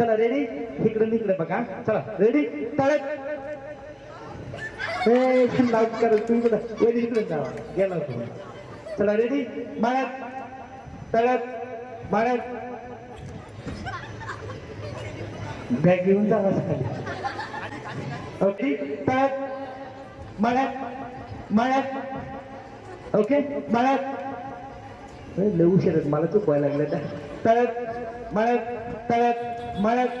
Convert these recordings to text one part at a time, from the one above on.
चला रेडी इकडून इकडे बघा. चला रेडी तळत. लाइट कर तुम्ही कुठं? रेडी इकडे जावा गेला तुम्ही चला रेडी माळ्यात तळत. माळ्यात बॅग घेऊन जावा सकाळी. ओके तळत. माळ्यात माळ्यात ओके माळ्यात ए, लय उशीर मला चुकवायला लागलं त्या तळत माळ्यात तळत माळ्यात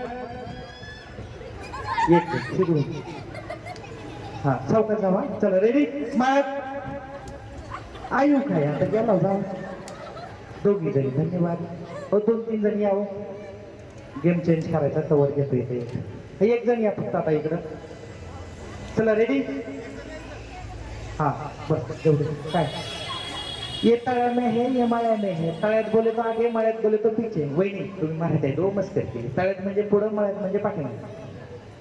एक मिनिट, हा चौकात जावा चला रेडी माळ्यात आयु काय आता गेला जा दोघी जणी धन्यवाद. हो दोन तीन जणी यावं गेम चेंज करायचा तवर घेतो इथे. एक जण या फक्त आता इकडं. चला रेडी हा बस जेवढे. काय? ये तळ्या में है ये माया में है तळ्यात बोले तो आगे मळ्यात बोले तो पीछे. वहिनी तुम्ही मराठी आहे दो मस्त करते. तळ्यात म्हणजे पुढं मळ्यात म्हणजे पाठीमागे.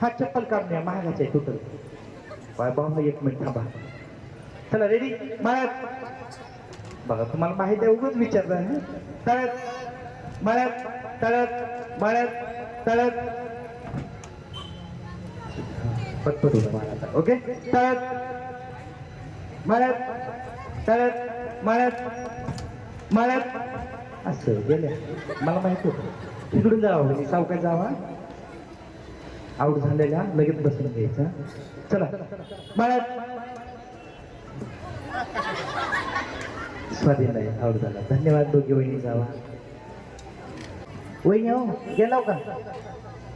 हा चप्पल काम नाही महागाचा आहे टोटल बाय भाऊ एक मिनिट थांबा. चला रेडी मळ्यात. बघा तुम्हाला माहिती आहे उगच विचारलं ना तळ्यात मळ्यात तळ्यात मळ्यात तळ्यात. पटपट ओके? तळ्यात मळ्यात तळ्यात. माळ्यात माळ्यात. असं गेल्या मला माहीत होत. तिकडून जावं म्हणजे जावा आऊट झालेल्या लगेच बसून घ्यायचा चला. माळ्यात. स्वाधीन आहे आऊट झाला. धन्यवाद दोघी वहिनी जावा. वहिनी हो गेला हो का?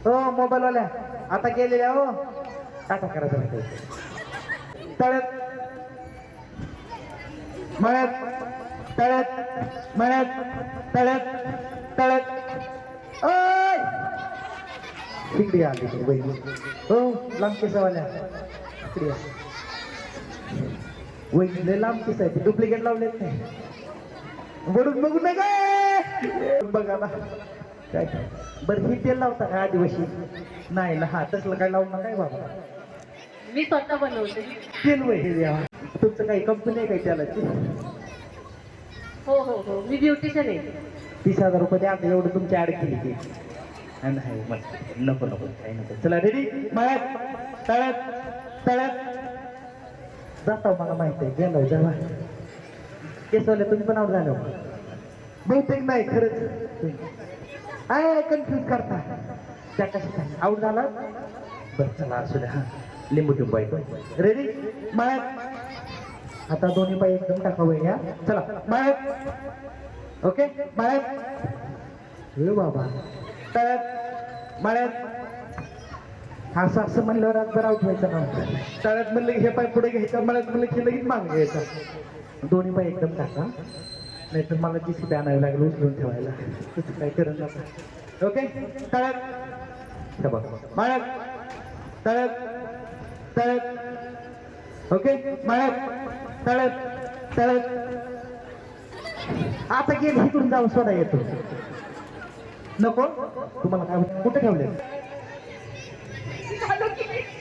हो मोबाईलवाल्या आता गेलेल्या हो. टाटा करा जरा. तळ्यात. मळ्यात तळ्यात मळ्यात तळ्यात तळ्यात ओय! इकडे आली बहिणी हो लांब केसावाल्या इकडे या. वहिनी लांब केस आहे डुप्लिकेट लावलेत नाही वडून बघू नका. बघा ना. काय काय. बरं ही तेल लावता का आदिवासी? नाही ना हा तसलं काय लावू नका बाबा. मी स्वतः बनवते. वय हे द्या तुमचं काही कंपनी आहे काही त्यालाची? हो हो हो. मी ब्युटिशियन आहे. तीस हजार रुपये द्या आता एवढं तुमची ऍड केली हा, नाही मस्त. नको नको. काही नको. चला रेडी मळ्यात तळ्यात. तळ्यात. जाता हो, मला माहीत आहे. गेलो जेव्हा केसवले तुम्ही पण आउट झाले हो. बहुतेक नाही खरंच. आहे कन्फ्यूज करता. त्या कशा आउट झाला? बरं चला असू द्या हा. लिंबू टिंबू आहे रेडी मळ्यात आता दोन्ही पाय एकदम टाकावं या. चला मळ्यात ओके मळ्यात हे बाबा. तळ्यात. बाळ्यात. असं असं म्हणल्यावर आज जर आउट ना तळ्यात म्हणलं हे पाय पुढे घ्यायचं मळ्यात म्हणलं की लगेच मागे घ्यायचं. दोन्ही पाय एकदम टाका. नाहीतर मला जी सी आणावी लागेल उचलून ठेवायला. तसं काय करत नका. ओके तळ्यात. हे तळ्यात. तळत ओके? मळ्यात तळत तळत आता गेल इकडून जाऊन स्वतः येतो. नको. तुम्हाला काय कुठे ठेवले?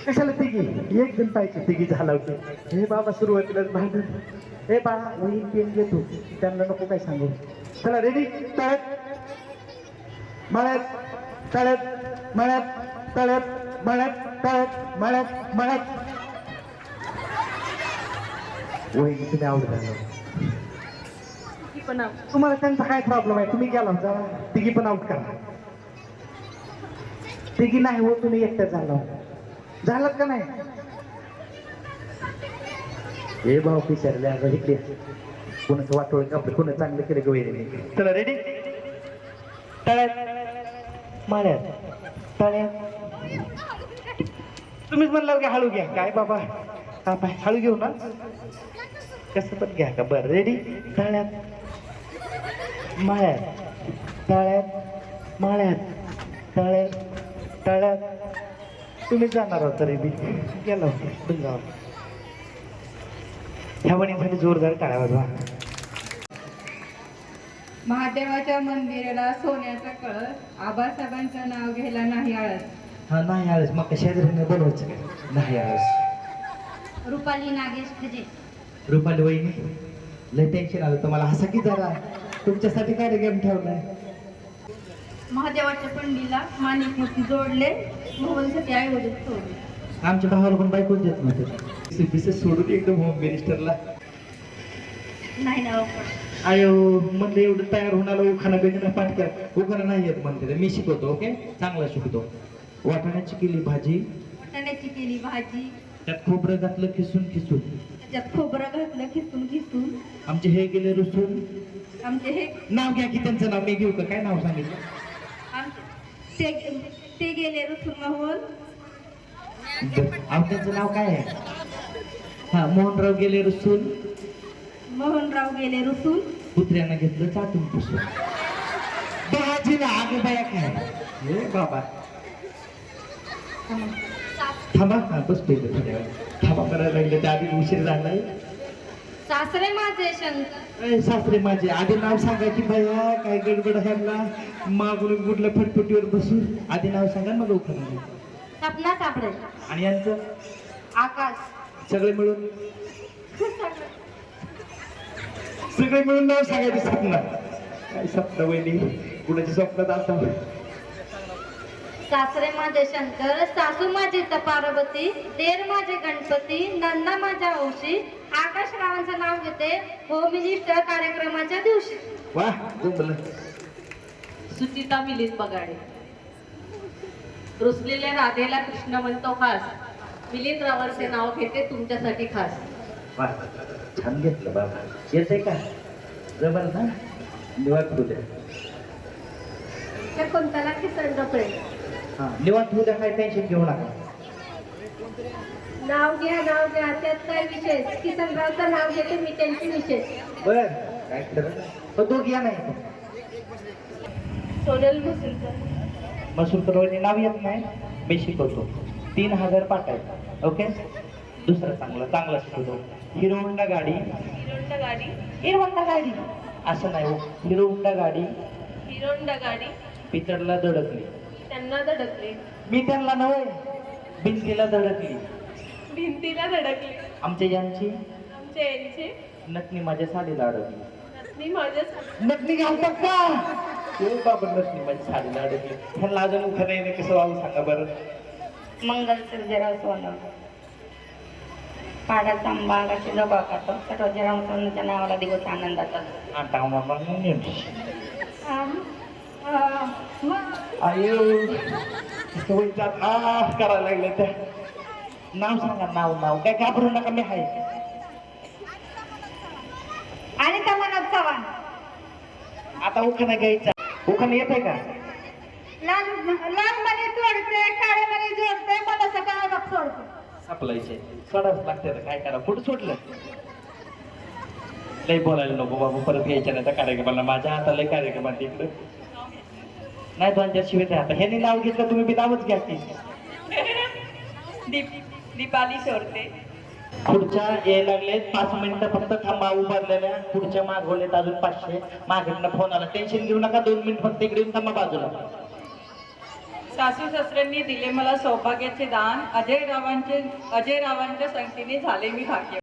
कशाला तिघी? एक जण पाहिजे तिघी झाला होती हे बाबा सुरुवातीला भांडण. हे बा मी पेन घेतो. त्यांना नको काय सांगू. चला रेडी तळ्यात मळत तळ्यात मळ्यात तळ्यात मळ्यात तळ्यात मळ्यात मळ्यात वही तुम्ही आवडत झालं तुम्हाला त्यांचा काय प्रॉब्लेम आहे? तुम्ही गेला जा तिघी पण आउट करा. तिघी नाही हो तुम्ही एकट्या झाला. झालात का नाही? हे भाऊ पिसरले अगं इकडे. कोणाचं वाटोळ आपलं कोणा चांगलं केलं का वैरी चला रेडी तळ्यात. माळ्यात. तळ्यात. तुम्हीच म्हणलं की हळू घ्या. काय बाबा? हा पाय हळू घेऊ ना. कसं पण घ्या का? बरं रेडी तळ्यात. माळ्यात. तळ्यात. माळ्यात. तळ्यात. तळ्यात. तुम्ही जाणार आहोत रेडी बी. गेलो डुंगावर. ह्या वणीसाठी म्हणजे जोरदार टाळ्या वाजवा. महादेवाच्या मंदिराला सोन्याचा कळस. आबासाहेबांचं नाव घ्यायला नाही आळस. हा नाही आळस. मग शेजारीने बोलवायचं का? नाही आळस. रुपाली नागेश खजे. रुपाली वहिनी लय टेन्शन आलं तुम्हाला. हसा की जरा? तुमच्यासाठी काय गेम ठेवलाय? महादेवाच्या पंडीला माणिक मोती जोडले. मोहनसाठी आई वडील सोडले आमच्या भावाला पण बायकोच देत नव्हते. बिसेस सोडून एकदम होम मिनिस्टरला नाही ना पण. आयो म्हणलं एवढं तयार होणारा उखाणा बेगणा पाठ कर. उखाणा नाही येत म्हणते. मी शिकवतो ओके? चांगला शिकवतो. वाटाण्याची केली भाजी. वाटाण्याची केली भाजी. त्यात खोबरं घातलं खिसून खिसून. त्याच्यात खोबरं घातलं खिसून खिसून. आमचे हे गेले रुसून. आमचे हे नाव घ्या की त्यांचं नाव मी घेऊ का? काय नाव सांगितलं? आमचे ते ते गेले रसून मोहन अहो त्यांचं नाव काय आहे? हा मोहनराव गेले रुसून. मोहनराव गेले रुसून. कुत्र्यानं घेतलं चाटून पुसून. भाजीला आग बाया काय? हे बाबा. थांबा हा बसतोय इथे थोड्या वेळ. थांबा करायला लागले त्या आधी उशीर झालाय. सासरे माझे शंकर. सासरे माझे आधी नाव सांगा की भैया काय गडबड ह्यांना मागून कुठल्या फटफटीवर बसून? आधी नाव सांगा मग उखाणा सपना सापडे. आणि यांचं? आकाश. सगळे मिळून? सगळे मिळून नाव सांगायचं स्वप्न काय स्वप्न वहिनी? कुणाच्या स्वप्नात आता? सासरे माझे शंकर सासू माझी पार्वती देर माझे गणपती नंदा माझ्या औशी आकाश रावांचं नाव घेते होम मिनिस्टर कार्यक्रमाच्या दिवशी. वा सुचिता मिलिंद बगाडे. रुसलेल्या राधेला कृष्ण म्हणतो खास. मिलिंद रावरचे नाव घेते तुमच्यासाठी खास. वा छान घेतलं बाबा येते का? जबर ना? कोणत्याला किसन डोकळे हा. निवांत होऊ द्या काय टेन्शन घेऊ नका. नाव घ्या नाव घ्या. त्यात काय विशेष किसनरावचं नाव घेते मी त्यांची विशेष बर. काय पण तो घ्या नाही सोनल मुसुलकर. मसूर वहिनी नाव येत नाही. मी शिकवतो. तीन हजार पाठायचं ओके? दुसरं चांगलं चांगलं शिकवतो. हिरो होंडा गाडी. हिरोंडा गाडी. हिरो होंडा गाडी. असं नाही हो. हिरो होंडा गाडी. हिरोंडा गाडी. पितळला धडकली. त्यांना धडकले. मी त्यांना नव्हे भिंतीला धडकली. भिंतीला धडकले. आमच्या यांची? आमच्या यांचे. नटणी माझ्या साडीला अडकली. मी माझ्या नटणी घालतात का? हे बाबा नटणी माझ्या साडीला अडकली. ह्यांना अजून उखा नाही कसं वाहू सांगा बरं. मंगल सर्जेराव सोनम पाडाचा आंबा आकाशी जोगा खातो सर्वजराव सोनच्या नावाला दिवस आनंदाचा. आता आयो. वैजात आ करायला लागले त्या. नाव सांगा नाव नाव. काय घाबरू नका मी आहे. आणि त्या मनात चव्हाण. आता उखाणा घ्यायचा. उखाणा येत आहे का? लाल लाल मध्ये तोडते काळे मध्ये जोडते मला सकाळ बघ सोडते. सापलायचे. सोडावंच लागते काय करा? कुठं सोडलं? लय बोलायला नको बाबू. परत यायच्या नाही त्या कार्यक्रमाला. माझ्या हाताला कार्यक्रमात इकडं. नाही दोन चार शिवाय आता ह्यांनी नाव घेतलं तुम्ही बी नावच घ्या की. दीप दीपाली सोडते पुढच्या यायला लागले पाच मिनिटं फक्त थांबा उभारलेल्या. पुढच्या मागवलेत अजून पाचशे. मागेतनं फोन आला. टेन्शन घेऊ नका दोन मिनिट फक्त इकडे येऊन थांबा बाजूला. सासू सासऱ्यांनी दिले मला सौभाग्याचे दान. अजय रावांचे अजय रावांच्या संगतीने झाले मी भाग्य